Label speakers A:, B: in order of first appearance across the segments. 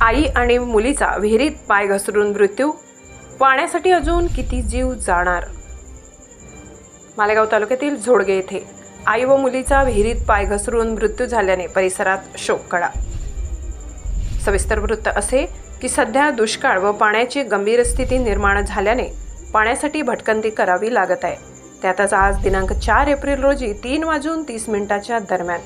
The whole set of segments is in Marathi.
A: आई आणि मुलीचा विहिरीत पाय घसरून मृत्यू पाण्यासाठी अजून किती जीव जाणार? मालेगाव तालुक्यातील झोडगे येथे आई व मुलीचा विहिरीत पाय घसरून मृत्यू झाल्याने परिसरात शोक कळा. सविस्तर वृत्त असे की सध्या दुष्काळ व पाण्याची गंभीर स्थिती निर्माण झाल्याने पाण्यासाठी भटकंती करावी लागत आहे. त्यातच आज दिनांक चार एप्रिल रोजी तीन वाजून तीस मिनिटाच्या दरम्यान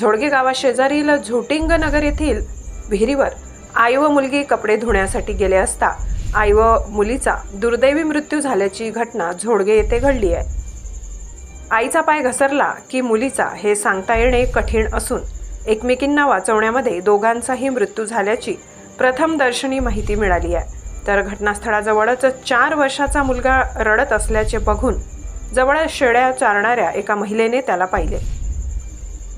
A: झोडगे गावाशेजारील झोटिंग नगर येथील विहिरीवर आई व मुलगी कपडे धुण्यासाठी गेले असता आई व मुलीचा दुर्दैवी मृत्यू झाल्याची घटना झोडगे येथे घडली आहे. आईचा पाय घसरला की मुलीचा हे सांगता येणे कठीण असून एकमेकींना वाचवण्यामध्ये दोघांचाही मृत्यू झाल्याची प्रथम दर्शनी माहिती मिळाली आहे. तर घटनास्थळाजवळच चार वर्षाचा मुलगा रडत असल्याचे बघून जवळ शेळ्या चारणाऱ्या एका महिलेने त्याला पाहिले.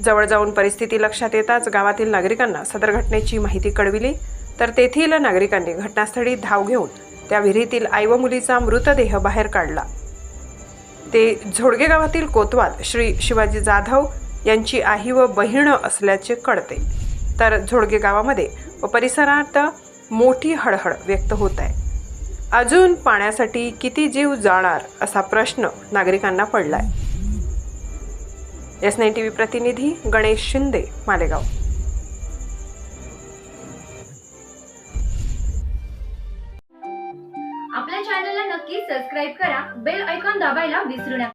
A: जवळ जाऊन परिस्थिती लक्षात येताच गावातील नागरिकांना सदर घटनेची माहिती कळविली. तर तेथील नागरिकांनी घटनास्थळी धाव घेऊन त्या विहिरीतील आई व मुलीचा मृतदेह बाहेर काढला. ते झोडगे गावातील कोतवाल श्री शिवाजी जाधव यांची आई व बहीण असल्याचे कळते. तर झोडगे गावामध्ये व परिसरात मोठी हळहळ व्यक्त होत आहे. अजून पाण्यासाठी किती जीव जाणार असा प्रश्न नागरिकांना पडला आहे एस नाईन टी व्ही प्रतिनिधी गणेश शिंदे मालेगाव.
B: आपल्या चॅनलला नक्की सबस्क्राईब करा बेल ऐकॉन दाबायला विसरू नका.